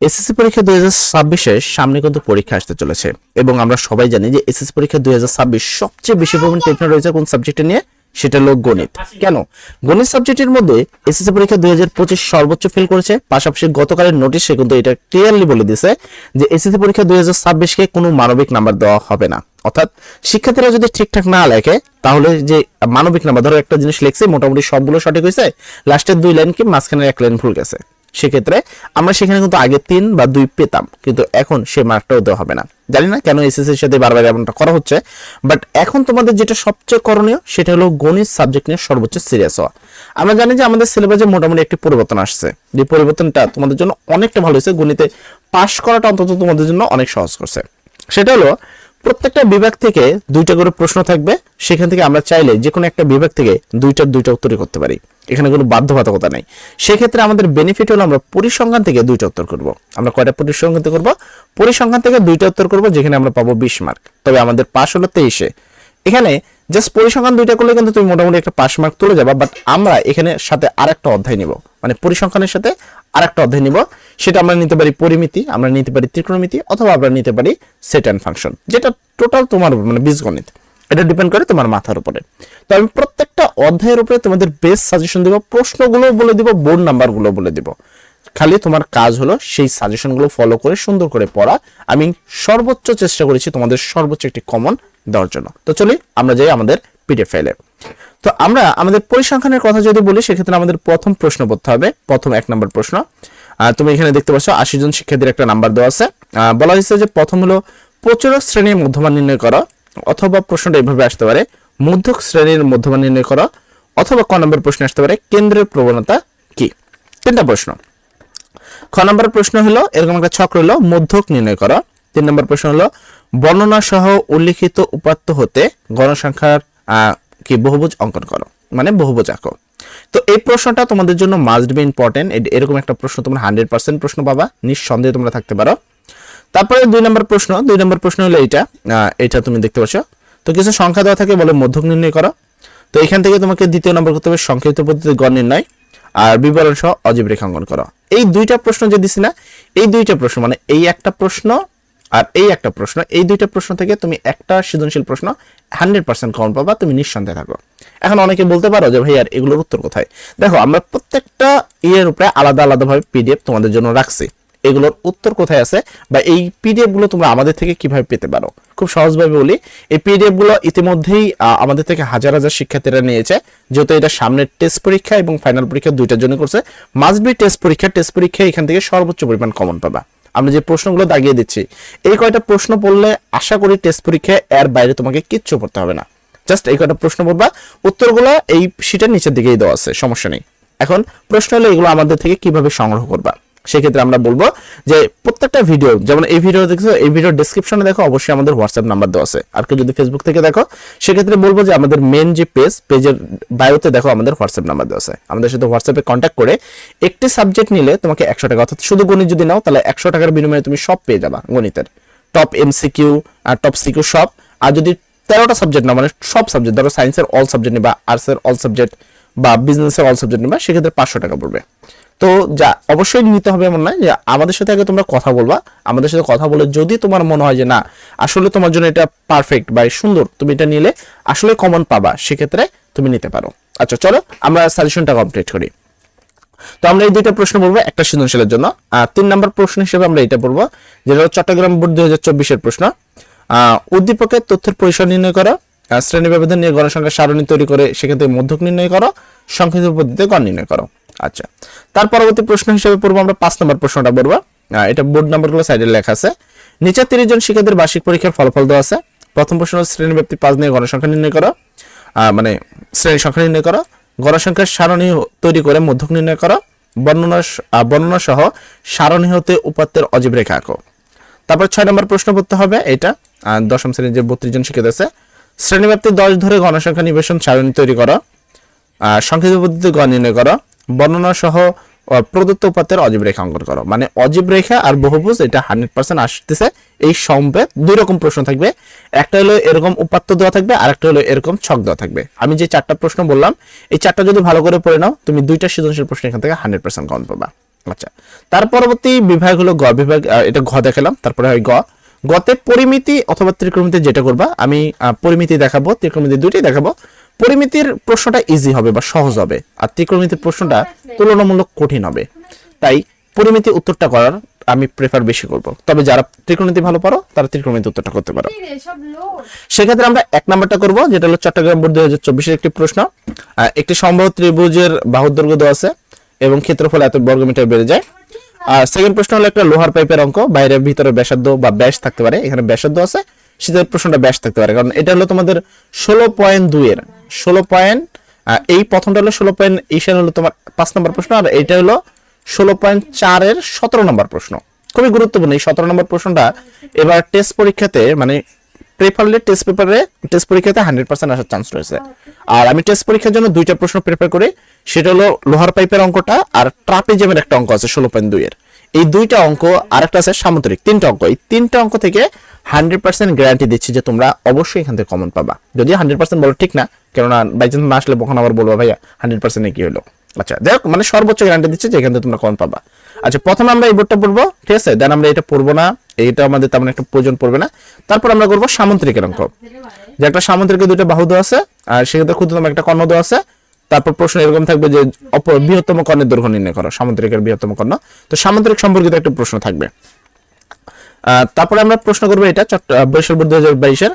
SSC পরীক্ষা দুই হাজার সামনে কিন্তু পরীক্ষা আসতে চলেছে। এবং আমরা সবাই জানি যে এসএসসি পরীক্ষা দুই হাজার ছাব্বিশ সবচেয়ে বেশি পরিমাণ প্রশ্ন রয়েছে কোন সাবজেক্টে নিয়ে? সেটা হলো গণিত। কেন? গণিত সাবজেক্টের মধ্যে এসএসসি পরীক্ষা দুই হাজার পঁচিশ সর্বোচ্চ ফেল করেছে। পাশাপাশি গতকালের নোটিশে কিন্তু এটা ক্লিয়ারলি বলে দিয়েছে যে এসএসসি পরীক্ষা দুই হাজার ছাব্বিশকে কোনো মানবিক নাম্বার দেওয়া হবে না। অর্থাৎ শিক্ষার্থীরা যদি ঠিকঠাক না লেখে, তাহলে যে মানবিক নাম্বার ধরো একটা জিনিস লিখছে, মোটামুটি সবগুলো সঠিক হয়েছে লাস্টের দুই লাইন কি মাঝখানে এক লাইন ভুল গেছে। সেক্ষেত্রে আমরা সেখানে কিন্তু আগে তিন বা দুই পেতাম, কিন্তু এখন সে মার্কটাও দেওয়া হবে না। জানি না কেন এসএসসি এর সাথে বারবার এমনটা করা হচ্ছে বাট এখন তোমাদের যেটা সবচেয়ে করণীয় সেটা হলো গণিত সাবজেক্ট নিয়ে সর্বোচ্চ সিরিয়াস হওয়া। আমরা জানি যে আমাদের সিলেবাসে মোটামুটি একটি পরিবর্তন আসছে। যে পরিবর্তনটা তোমাদের জন্য অনেকটা ভালো হয়েছে, গণিতে পাশ করাটা অন্তত তোমাদের জন্য অনেক সহজ করছে। সেটা হলো প্রত্যেকটা বিভাগ থেকে দুইটা করে প্রশ্ন থাকবে, সেখান থেকে আমরা চাইলে যে কোনো একটা বিভাগ থেকে দুইটার দুইটা উত্তরই করতে পারি। এখানে কোনো বাধ্যবাধকতা নেই। সেক্ষেত্রে আমাদের বেনিফিট হলো আমরা পরিসংখ্যান থেকে দুইটা উত্তর করব। আমরা কয়টা পরিসংখ্যান থেকে করব? পরিসংখ্যান থেকে দুইটা উত্তর করব, যেখানে আমরা পাবো বিশ মার্ক তবে আমাদের পাস হলো তেইশে। এখানে জাস্ট পরিসংখ্যান দুইটা করলে কিন্তু তুমি মোটামুটি একটা পাস মার্ক তুলে যাবা বাট আমরা এখানে সাথে আরেকটা অধ্যায় নিব। মানে পরিসংখ্যানের সাথে আরেকটা অধ্যায় নিব। সেটা আমরা নিতে পারি পরিমিতি, আমরা নিতে পারি ত্রিকোণমিতি, অথবা আমরা নিতে পারি সেট অ্যান্ড ফাংশন যেটা টোটাল তোমার মানে বীজগণিত। এটা ডিপেন্ড করে তোমার মাথার উপরে। তো আমি প্রত্যেকটা অধ্যায়ের উপরে তোমাদের বেস্ট সাজেশন দিব প্রশ্নগুলো বলে দিব বোর্ড নাম্বারগুলো বলে দিব। খালি তোমার কাজ হলো সেই সাজেশনগুলো ফলো করে, সুন্দর করে পড়া। আমি সর্বোচ্চ চেষ্টা করেছি তোমাদের সর্বোচ্চ একটি কমন দেওয়ার জন্য। তো চলি, আমরা যাই আমাদের পিডিএফ ফাইলে তো আমরা আমাদের পরিসংখ্যানের কথা যদি বলি, সেক্ষেত্রে আমাদের প্রথম প্রশ্ন পড়তে হবে, প্রথম এক নম্বর প্রশ্ন। তুমি এখানে দেখতে পাচ্ছ, আশি জন শিক্ষার্থীর একটা নাম্বার দেওয়া আছে। বলা হয়েছে যে প্রথম হলো প্রচুর শ্রেণির মধ্যমান নির্ণয় করো। অথবা প্রশ্নটা এইভাবে আসতে পারে, মধ্যক শ্রেণির মধ্যমান নির্ণয় করো, অথবা ক নম্বর প্রশ্ন আসতে পারে, কেন্দ্রের প্রবণতা কি? তিনটা প্রশ্ন। খ নম্বর প্রশ্ন হলো, এরকম একটা ছক রইল, মধ্যক নির্ণয় করো। তিন নম্বর প্রশ্ন হলো, বর্ণনা সহ উল্লিখিত উপাত্ত হতে গণসংখ্যার কি, বহুভুজ অঙ্কন করো মানে বহুভুজ আঁকো। তো এই প্রশ্নটা তোমাদের জন্য মাস্ট বি ইম্পর্টেন্ট এরকম একটা প্রশ্ন তোমরা হান্ড্রেড পার্সেন্ট প্রশ্ন পাবা, নিঃসন্দেহে তোমরা থাকতে পারো। তারপরে দুই নম্বর প্রশ্ন দুই নম্বর প্রশ্ন হলো এইটা। আহ, এইটা তুমি দেখতে পাচ্ছ। তো কিছু সংখ্যা দেওয়া থাকে বলে মধ্যক নির্ণয় করো। তো এখান থেকে তোমাকে দ্বিতীয় নম্বর করতে হবে সংক্ষিপ্ত পদ্ধতি গড় নির্ণয় আর বিবরণ সহ অজীব রেখাঙ্কন করো। এই দুইটা প্রশ্ন যে দিছি না এই দুইটা প্রশ্ন মানে এই একটা প্রশ্ন আর এই একটা প্রশ্ন এই দুইটা প্রশ্ন থেকে তুমি একটা সৃজনশীল প্রশ্ন হান্ড্রেড পার্সেন্ট কমন পাবা তুমি নিঃসন্দেহে থাকো। এখন অনেকে বলতে পারো যে ভাই আর এগুলোর উত্তর কোথায়? দেখো আমরা প্রত্যেকটা ইয়ের উপরে আলাদা আলাদাভাবে পিডিএফ তোমাদের জন্য রাখছি। এগুলোর উত্তর কোথায় আছে বা এই পিডিএফগুলো তোমরা আমাদের থেকে কীভাবে পেতে পারো? খুব সহজভাবে বলি, এই পিডিএফগুলো ইতিমধ্যেই আমাদের থেকে হাজার হাজার শিক্ষার্থীরা নিয়েছে, যেহেতু এটা সামনের টেস্ট পরীক্ষা এবং ফাইনাল পরীক্ষা দুইটার জন্য করছে। মাস্ট বি টেস্ট পরীক্ষা টেস্ট পরীক্ষা এখান থেকে সর্বোচ্চ পরিমাণ কমন পাবা। আমরা যে প্রশ্নগুলো দাগিয়ে দিচ্ছি, এই কয়টা প্রশ্ন পড়লে আশা করি টেস্ট পরীক্ষায় এর বাইরে তোমাকে কিচ্ছু পড়তে হবে না। জাস্ট এই কয়টা প্রশ্ন পড়বা, উত্তরগুলো এই শীটের নিচের দিকেই দেওয়া আছে, সমস্যা নেই। এখন প্রশ্ন হলো এগুলো আমাদের থেকে কীভাবে সংগ্রহ করবা? সেক্ষেত্রে আমরা বলব যে প্রত্যেকটা ভিডিও যেমন এই ভিডিও দেখছ, এই ভিডিও ডেসক্রিপশনে দেখো, অবশ্যই আমাদের হোয়াটসঅ্যাপ নাম্বার দেওয়া আছে। আর কেউ যদি ফেসবুক থেকে দেখো, সেক্ষেত্রে বলব যে আমাদের মেন যে পেজ পেজের বায়োতে দেখো, আমাদের হোয়াটসঅ্যাপ নাম্বার দেওয়া আছে। আমাদের সাথে হোয়াটসঅ্যাপে কন্ট্যাক্ট করে একটি সাবজেক্ট নিলে তোমাকে একশো টাকা, অর্থাৎ শুধু গণিত যদি নাও, তাহলে একশো টাকার বিনিময়ে তুমি সব পেয়ে যাবা গণিতের। টপ এমসিকিউ আর টপ সিকিউ সব। আর যদি তেরোটা সাবজেক্ট না মানে সব সাবজেক্ট ধরো সায়েন্সের অল সাবজেক্ট নিবা আর্টসের অল সাবজেক্ট বা বিজনেসের অল সাবজেক্ট নিবা, সেক্ষেত্রে পাঁচশো টাকা পড়বে। তো যা, অবশ্যই নিতে হবে এমন নয় যে আমাদের সাথে আগে তোমরা কথা বলবা। আমাদের সাথে কথা বলে যদি তোমার মনে হয় যে না, আসলে তোমার জন্য এটা পারফেক্ট বা সুন্দর, তুমি এটা নিলে আসলে কমন পাবা, সেক্ষেত্রে তুমি নিতে পারো। আচ্ছা চলো আমরা সাজেশনটা কমপ্লিট করি। তো আমরা এই দুইটা প্রশ্ন বলব একটা সৃজনশীলের জন্য। আর তিন নম্বর প্রশ্ন হিসেবে আমরা এটা বলব, যেটা চট্টগ্রাম বোর্ড দুই হাজার চব্বিশের প্রশ্ন। উদ্দীপকের তথ্যের পরিসর নির্ণয় করো শ্রেণি ব্যবধান নিয়ে গণসংখ্যা সারণী তৈরি করে সেক্ষেত্রে মধ্যক নির্ণয় করো সংক্ষিপ্ত পদ্ধতিতে গণ নির্ণয় করো। আচ্ছা। তার পরবর্তী প্রশ্ন হিসেবে পড়ব আমরা পাঁচ নম্বর প্রশ্নটা পড়ব। এটা বোর্ড নাম্বারগুলো সাইডে লেখা আছে। নিচে তিরিশ জন শিক্ষার্থীর বার্ষিক পরীক্ষার ফলাফল দেওয়া আছে। প্রথম প্রশ্ন শ্রেণি ব্যাপ্তি পাঁচ নিয়ে গণসংখ্যা নির্ণয় করো। মানে শ্রেণি সংখ্যা নির্ণয় করো। গণসংখ্যার সারণী তৈরি করে মধ্যক নির্ণয় করো। বর্ণনা বর্ণনা সহ সারণী হতে উপাত্তের অজীব রেখা আঁকো। তারপর ছয় নম্বর প্রশ্ন করতে হবে। এটা দশম শ্রেণির যে বত্রিশ জন শিক্ষিত আছে শ্রেণীব্যাপ্তি দশ ধরে গণসংখ্যা নিবেশন সারণী তৈরি করো। সংক্ষিপ্ত পদ্ধতিতে গণ নির্ণয় করো। বর্ণনা সহ প্রদত্ত উপাত্তের অজীব রেখা অঙ্কন করো। মানে অজীব রেখা আর বহুভুজ, এটা হান্ড্রেড পার্সেন্ট আসতেছে এই সম্পে। দুই রকম প্রশ্ন থাকবে। একটা হলো এরকম উপাত্ত দেওয়া থাকবে আর একটা হলো এরকম ছক দেওয়া থাকবে। আমি যে চারটা প্রশ্ন বললাম, এই চারটা যদি ভালো করে পড়ে নাও, তুমি দুইটা সৃজনশীল প্রশ্ন এখান থেকে হান্ড্রেড পার্সেন্ট কমন পাবা। আচ্ছা তার পরবর্তী বিভাগ হলো গ বিভাগ এটা ঘ দেখালাম, তারপরে হয় গ। গতে পরিমিতি অথবা ত্রিকোণমিতি যেটা করবা, আমি পরিমিতি দেখাবো, ত্রিকোণমিতি দুইটাই দেখাবো। পরিমিতির প্রশ্নটা ইজি হবে বা সহজ হবে। আর ত্রিকোণমিতির প্রশ্নটা তুলনামূলক কঠিন হবে। তাই পরিমিতি উত্তরটা করার আমি প্রেফার বেশি করব। তবে যারা ত্রিকোণমিতি ভালো পারো তারা ত্রিকোণমিতি উত্তরটা করতে পারো। সেক্ষেত্রে আমরা এক নাম্বারটা করব যেটা হলো চট্টগ্রাম বোর্ড দুই হাজার চব্বিশের একটি প্রশ্ন। একটি সম্ভব ত্রিভুজের বাহুর দৈর্ঘ্য দেওয়া আছে এবং ক্ষেত্রফল এত বর্গ বর্গমিটার বেড়ে যায়। আর সেকেন্ড প্রশ্ন হলো একটা লোহার পাইপের অঙ্ক বাইরে ভিতরে ব্যাসার্ধ বা ব্যাস থাকতে পারে এখানে ব্যাসার্ধ আছে। শীতের প্রশ্নটা ব্যাস থাকতে পারে। কারণ এটা হলো তোমাদের ষোলো পয়েন্ট দুইয়ের ষোলো পয়েন্ট এই প্রথমটা হলো ষোলো পয়েন্ট এইসার হলো তোমার পাঁচ নম্বর প্রশ্ন, আর এটা হলো ষোলো পয়েন্ট চারের সতেরো নম্বর প্রশ্ন। খুবই গুরুত্বপূর্ণ এই সতেরো নম্বর প্রশ্নটা। এবার টেস্ট পরীক্ষাতে মানে প্রেফারলি টেস্ট পেপারে টেস্ট পরীক্ষাতে হান্ড্রেড পার্সেন্ট আসার চান্স রয়েছে। আর আমি টেস্ট পরীক্ষার জন্য দুইটা প্রশ্ন প্রিপেয়ার করি, সেটা হলো লোহার পাইপের অঙ্কটা আর ট্রাপেজিয়ামের একটা অঙ্ক আছে ষোলো পয়েন্ট দুইয়ের এই দুইটা অঙ্ক আর একটা আছে সামুদ্রিক তিনটা অঙ্ক। এই তিনটা অঙ্ক থেকে হান্ড্রেড পার্সেন্ট গ্যারান্টি দিচ্ছি যে তোমরা অবশ্যই এখান থেকে কমন পাবা। যদি হান্ড্রেড পার্সেন্ট বলো ঠিক না, কেননা বাই চান্স না আসলে কখন আবার বলব, ভাইয়া, হান্ড্রেড পার্সেন্টে কি হলো? আচ্ছা যাই হোক মানে সর্বোচ্চ গ্যারান্টি দিচ্ছে যে এখান থেকে তোমরা কমন পাবা। আচ্ছা প্রথমে আমরা এই বোর্ডটা পড়ব, ঠিক আছে? দেন আমরা এটা পড়ব না, এটা আমাদের তেমন একটা প্রয়োজন পড়বে না। তারপর আমরা করব সামুদ্রিকের অঙ্ক। যে একটা সামুদ্রিকের দুইটা বাহু দেওয়া আছে, আর সেক্ষেত্রে ক্ষুদ্রতম একটা কর্ণ দেওয়া আছে। তারপর প্রশ্ন এরকম থাকবে যে বৃহত্তম কর্ণের দৈর্ঘ্য নির্ণয় করো, সামুদ্রিকের বৃহত্তম কর্ণ। তো সামুদ্রিক সম্পর্কিত একটা প্রশ্ন থাকবে। তারপরে আমরা প্রশ্ন করব এটা বৈশাখ দুই হাজার বাইশের।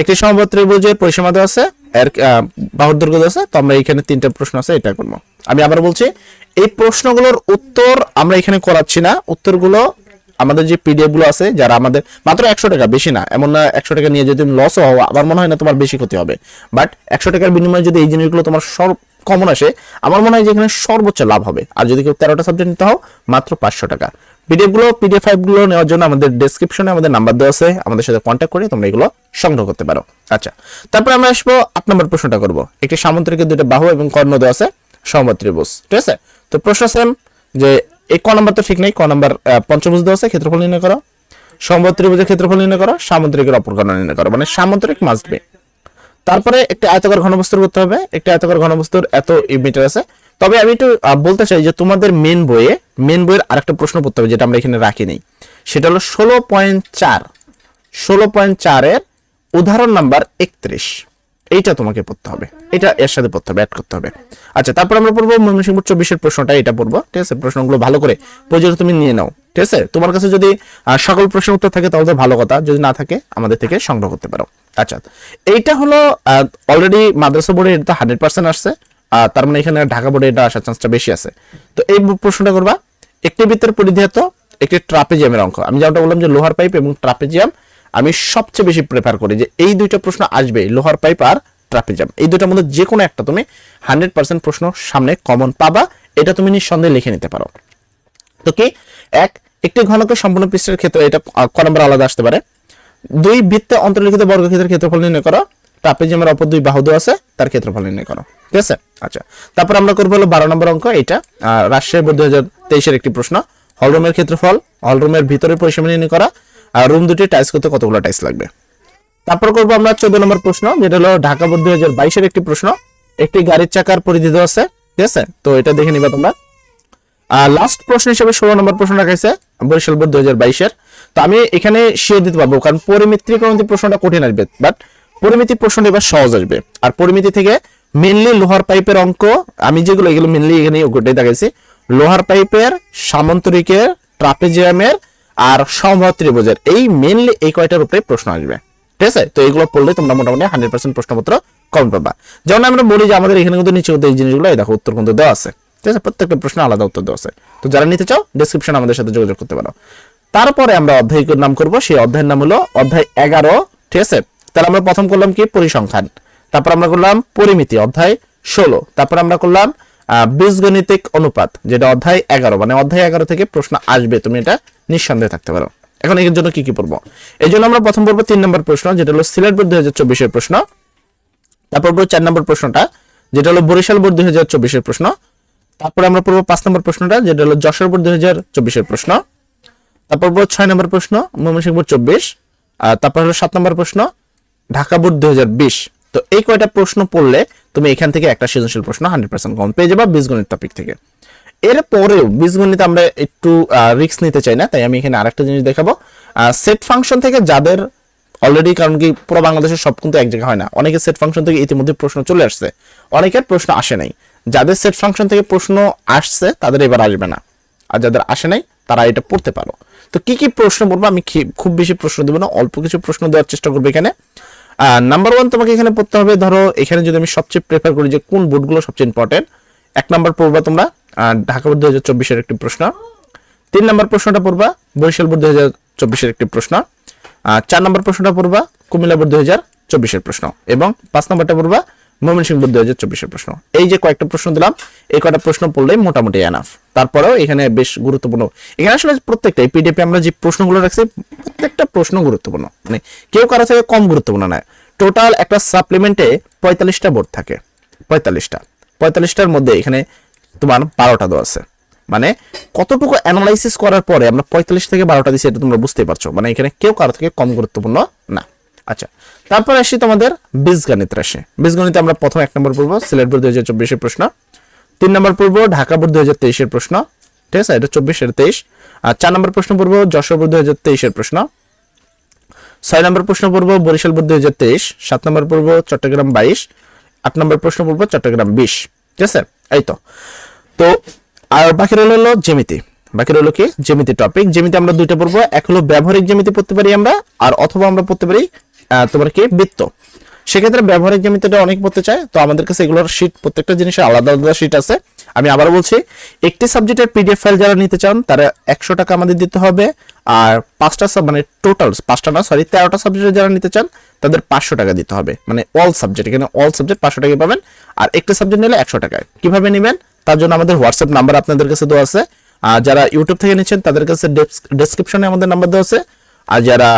একটি সমবাদ ত্রিভুজের পরিসীমা আছে, এর বাহুর দৈর্ঘ্য আছে, তো আমরা এখানে তিনটা প্রশ্ন আছে, এটা করব। আমি আবার বলছি, এই প্রশ্নগুলোর উত্তর আমরা এখানে করাচ্ছি না, উত্তরগুলো আমাদের যে পিডিএফগুলো আছে, যারা আমাদের মাত্র একশো টাকা, বেশি না, এমন না একশো টাকা নিয়ে যদি লস হওয়া আমার মনে হয় না তোমার বেশি ক্ষতি হবে। বাট একশো টাকার বিনিময়ে যদি এই জিনিসগুলো তোমার সব কমন আসে, আমার মনে হয় যে এখানে সর্বোচ্চ লাভ হবে। আর যদি কেউ তেরোটা সাবজেক্ট নিতে হও, মাত্র পাঁচশো টাকা। পিডিএফগুলো পিডিএফ ফাইভগুলো নেওয়ার জন্য আমাদের ডেসক্রিপশনে আমাদের নাম্বার দেওয়া আছে, আমাদের সাথে কন্ট্যাক্ট করে তোমরা এগুলো সংগ্রহ করতে পারো। আচ্ছা তারপর আমরা আসব আট নম্বর প্রশ্নটা করব। একটি সামুদ্রিকের দুটো বাহু এবং কর্ণ দেওয়া আছে, সমবাদ ত্রিভুজ। ঠিক আছে? তো প্রশ্ন সেম যে এই ক নাম্বার তো ঠিক নেই, ক নাম্বার পঞ্চভুজ দেওয়া আছে, ক্ষেত্রফল নির্ণয় করো। সমবাদ ত্রিভুজের ক্ষেত্রফল নির্ণয় করো, সামুদ্রিকের অপর কর্ণ নির্ণয় করো মানে সামুদ্রিক মাস্ট বি তারপরে একটা আয়তকার ঘনবস্তুর করতে হবে, একটা আয়তকার ঘনবস্তুর এত মিটার আছে। তবে আমি একটু বলতে চাই যে তোমাদের মেন বইয়ে মেন বইয়ের আরেকটা প্রশ্ন পড়তে হবে যেটা আমরা এখানে রাখি নেই, সেটা হলো ষোলো পয়েন্ট চার, ষোলো পয়েন্ট চারের উদাহরণ নাম্বার একত্রিশ। এইটা তোমাকে পড়তে হবে। এটা এর সাথে পড়তে হবে অ্যাড করতে হবে। আচ্ছা তারপর আমরা পড়ব ময়মনসিংহ চব্বিশের প্রশ্নটা এটা পড়ব ঠিক আছে? প্রশ্নগুলো ভালো করে প্রয়োজনে তুমি নিয়ে নাও ঠিক আছে? তোমার কাছে যদি সকল প্রশ্ন উত্তর থাকে তাহলে ভালো কথা যদি না থাকে আমাদের থেকে সংগ্রহ করতে পারো। আচ্ছা এইটা হলো অলরেডি মাদ্রাসা বোর্ডে এটা হান্ড্রেড পার্সেন্ট আসছে আহ, তার মানে এখানে ঢাকা বোর্ডে এটা আসার চান্সটা বেশি আছে। তো এই প্রশ্নটা করবা একটি বৃত্তের পরিধি এত একটি ট্রাপেজিয়ামের অঙ্ক আমি যেমনটা বললাম যে লোহার পাইপ এবং ট্রাপেজিয়াম আমি সবচেয়ে বেশি প্রেফার করি যে এই দুইটা প্রশ্ন আসবে লোহার পাইপ আর ট্রাপেজিয়াম এই দুইটার মধ্যে যে কোনো একটা তুমি হান্ড্রেড পার্সেন্ট প্রশ্ন সামনে কমন পাবা, এটা তুমি নিঃসন্দেহে লিখে নিতে পারো। তো কি? এক, একটি ঘনকের সম্পূর্ণ পৃষ্ঠের ক্ষেত্রে, এটা ক নম্বর আলাদা আসতে পারে। দুই, বৃত্তে অন্তর্লিখিত বর্গক্ষেত্রের ক্ষেত্রফল নির্ণয় করো। ট্রাপেজিয়ামের অপর দুই বাহু আছে, তার ক্ষেত্রফল নির্ণয় করো। ঠিক আছে? আচ্ছা। তারপর আমরা করব হলো বারো নম্বর অঙ্ক, এটা। রাজশাহী বোর্ড দুই হাজার তেইশের একটি প্রশ্ন। হলরুমের ক্ষেত্রফল, হলরুমের ভিতরে পরিসীমা নির্ণয় করা। আর রুম দুটি টাইলস করতে কতগুলো টাইলস লাগবে? তারপর করব আমরা চোদ্দ নম্বর প্রশ্ন, যেটা হলো ঢাকা বোর্ড দুই হাজার বাইশের একটি প্রশ্ন। একটি গাড়ির চাকার পরিধি দেওয়া আছে, ঠিক আছে? তো এটা দেখে নিবা তোমরা। আর লাস্ট প্রশ্ন হিসেবে ষোলো নম্বর প্রশ্ন রাখাইছে বরিশাল বোর্ড দুই হাজার বাইশের। তো আমি এখানে শিওর দিতে পারব, কারণ পরিমিতি কমিতি প্রশ্নটা কঠিন আসবে বাট পরিমিতি প্রশ্নটা এবার সহজ আসবে। আর পরিমিতি থেকে মেনলি লোহার পাইপের অঙ্ক আমি যেগুলো, এগুলো মেনলি এখানে গোটাই দেখাইছি। লোহার পাইপের সামন্তরিকের ট্রাপেজিয়ামের আর সমবাহ ত্রিভুজের এই মেনলি এই কয়টার উপরে প্রশ্ন আসবে। ঠিক আছে? তো এগুলো পড়লে তোমরা মোটামুটি হান্ড্রেড পার্সেন্ট প্রশ্নপত্র কম পাবা। যেমন আমরা বলি যে আমাদের এখানে কিন্তু নিচে এই জিনিসগুলো দেখো উত্তর কিন্তু দেওয়া আছে। ঠিক আছে? প্রত্যেকটা প্রশ্ন আলাদা উত্তর দেওয়া আছে। তো যারা নিতে চাও ডেসক্রিপশন আমাদের সাথে যোগাযোগ করতে পারো। তারপরে আমরা অধ্যায়ের নাম করব, সেই অধ্যায়ের নাম হলো অধ্যায় এগারো। ঠিক আছে? তাহলে আমরা প্রথম করলাম কি? পরিসংখ্যান। তারপর আমরা করলাম পরিমিতি, অধ্যায় ষোলো। তারপর আমরা করলাম বীজগণিতিক অনুপাত, যেটা অধ্যায় এগারো মানে অধ্যায় এগারো থেকে প্রশ্ন আসবে, তুমি এটা নিঃসন্দেহে থাকতে পারো। এখন এর জন্য কি কি পড়ব? এই জন্য আমরা প্রথম পড়ব তিন নম্বর প্রশ্ন, যেটা হলো সিলেট বোর্ড দুই হাজার চব্বিশের প্রশ্ন। তারপর পড়ব চার নম্বর প্রশ্নটা, যেটা হলো বরিশাল বোর্ড দুই হাজার চব্বিশের প্রশ্ন। তারপর আমরা পড়ব পাঁচ নম্বর প্রশ্নটা, যেটা হলো যশোর বোর্ড দুই হাজার চব্বিশের প্রশ্ন। তারপর পড়ব ছয় নম্বর প্রশ্ন, ময়মনসিংহ বোর্ড চব্বিশ। আর তারপর হলো সাত নম্বর প্রশ্ন, ঢাকা বোর্ড দুই হাজার বিশ। তো এই কয়টা প্রশ্ন পড়লে তুমি এখান থেকে একটা সৃজনশীল প্রশ্ন হান্ড্রেড পার্সেন্ট কমন পেয়ে যাবা বীজগণিত টপিক থেকে। এরপরেও বীজগণিতে আমরা একটু রিস্ক নিতে চাই না, তাই আমি এখানে আরেকটা জিনিস দেখাবো। সেট ফাংশন থেকে যাদের অলরেডি কারণ কি পুরো বাংলাদেশের সব কিন্তু এক জায়গায় হয় না, অনেকের সেট ফাংশন থেকে ইতিমধ্যে প্রশ্ন চলে আসছে, অনেকের প্রশ্ন আসে নাই। যাদের সেট ফাংশন থেকে প্রশ্ন আসছে, তাদের এবার আসবে না। আর যাদের আসে নাই, তারা এটা পড়তে পারো। তো কি কি প্রশ্ন বলব আমি খুব বেশি প্রশ্ন দেবো না, অল্প কিছু প্রশ্ন দেওয়ার চেষ্টা করব এখানে। নাম্বার ওয়ান তোমাকে এখানে পড়তে হবে, ধরো এখানে যদি আমি সবচেয়ে প্রেফার করি যে কোন বোর্ডগুলো সবচেয়ে ইম্পর্টেন্ট এক নাম্বার পড়বা তোমরা ঢাকা বোর্ড দু হাজার চব্বিশের একটি প্রশ্ন, তিন নাম্বার প্রশ্নটা পড়বা, বরিশাল বোর্ড দু হাজার চব্বিশের একটি প্রশ্ন চার নাম্বার প্রশ্নটা পড়বা, কুমিল্লা বোর্ড দু হাজার চব্বিশের প্রশ্ন, এবং পাঁচ নাম্বারটা পড়বা ময়মনসিংহ বোর্ড দুই হাজার চব্বিশের প্রশ্ন। এই যে কয়েকটা প্রশ্ন দিলাম, এই কয়টা প্রশ্ন পড়লেই মোটামুটি এনাফ তারপরেও এখানে বেশ গুরুত্বপূর্ণ। এখানে আসলে প্রত্যেকটা, এই পিডিএফে আমরা যে প্রশ্নগুলো রাখছি, প্রত্যেকটা প্রশ্ন গুরুত্বপূর্ণ। মানে কেউ কারও থেকে কম গুরুত্বপূর্ণ নয়। টোটাল একটা সাপ্লিমেন্টে পঁয়তাল্লিশটা বোর্ড থাকে। পঁয়তাল্লিশটা। পঁয়তাল্লিশটার মধ্যে এখানে তোমার বারোটা দেওয়া আছে। মানে কতটুকু অ্যানালাইসিস করার পরে আমরা পঁয়তাল্লিশ থেকে বারোটা দিচ্ছি এটা তোমরা বুঝতে পারছ। মানে এখানে কেউ কারও থেকে কম গুরুত্বপূর্ণ না। আচ্ছা তারপর আসি তোমাদের বীজগণিত রাশি। বীজগণিতে আমরা প্রথম এক নম্বর পড়ব, সিলেট বোর্ড দুই হাজার চব্বিশের প্রশ্ন। তিন নম্বর পড়ব, ঢাকা বোর্ড দুই হাজার তেইশের প্রশ্ন। ঠিক আছে, এটা চব্বিশ এটা তেইশ। আর চার নম্বর প্রশ্ন পড়ব, যশোর বোর্ড দুই হাজার তেইশের প্রশ্ন। ছয় নম্বর প্রশ্ন পড়ব, বরিশাল বোর্ড দুই হাজার তেইশ। সাত নম্বর পড়ব, চট্টগ্রাম বাইশ। আট নম্বর প্রশ্ন পড়ব, চট্টগ্রাম বিশ। ঠিক আছে, এই তো। তো, আর বাকি রইল হলো জ্যামিতি। বাকি রইল কি? জ্যামিতি টপিক জ্যামিতি আমরা দুইটা পড়ব। এক হলো ব্যবহারিক জ্যামিতি পড়তে পারি আমরা, আর অথবা আমরা পড়তে পারি তোমার কি? বৃত্ত। সেক্ষেত্রে ব্যবহারিক জ্যামিতিটা অনেক পড়তে চায়, তো আমাদের কাছে এগুলোর শীট প্রত্যেকটা জিনিসের আলাদা আলাদা শীট আছে। আমি আবার বলছি, একটি সাবজেক্টের পিডিএফ ফাইল যারা নিতে চান, তারা একশো টাকা আমাদের দিতে হবে, আর পাঁচটা মানে টোটাল পাঁচটা না সরি তেরোটা সাবজেক্টে যারা নিতে চান, তাদের পাঁচশো টাকা দিতে হবে। মানে অল সাবজেক্ট এখানে অল সাবজেক্ট পাঁচশো টাকা পাবেন, আর একটা সাবজেক্ট নিলে একশো টাকায়। কীভাবে নেবেন? তার জন্য আমাদের হোয়াটসঅ্যাপ নাম্বার আপনাদের কাছে দেওয়া আছে। আর যারা ইউটিউব থেকে নিচ্ছেন, তাদের কাছে ডেসক্রিপশনে আমাদের নাম্বার দেওয়া আছে। আর যারা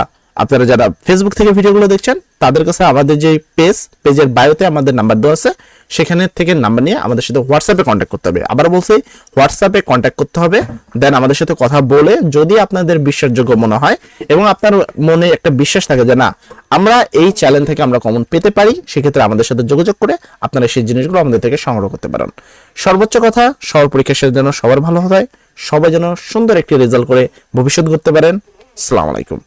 আপনারা যারা ফেসবুক থেকে ভিডিওগুলো দেখছেন, তাদের কাছে আমাদের যে পেজ পেজের বায়োতে আমাদের নাম্বার দেওয়া আছে, সেখানে থেকে নাম্বার নিয়ে আমাদের সাথে হোয়াটসঅ্যাপে কন্ট্যাক্ট করতে হবে। আবার বলছি হোয়াটসঅ্যাপে কন্ট্যাক্ট করতে হবে দেন আমাদের সাথে কথা বলে যদি আপনাদের বিশ্বাসযোগ্য মনে হয় এবং আপনার মনে একটা বিশ্বাস থাকে যে না, আমরা এই চ্যানেল থেকে আমরা কমন পেতে পারি, সেক্ষেত্রে আমাদের সাথে যোগাযোগ করে আপনারা সেই জিনিসগুলো আমাদের থেকে সংগ্রহ করতে পারেন। সর্বোচ্চ কথা, সবার পরীক্ষা শেষ যেন সবার ভালো হয়, সবাই যেন সুন্দর একটি রেজাল্ট করে ভবিষ্যৎ করতে পারেন। আসসালামু আলাইকুম।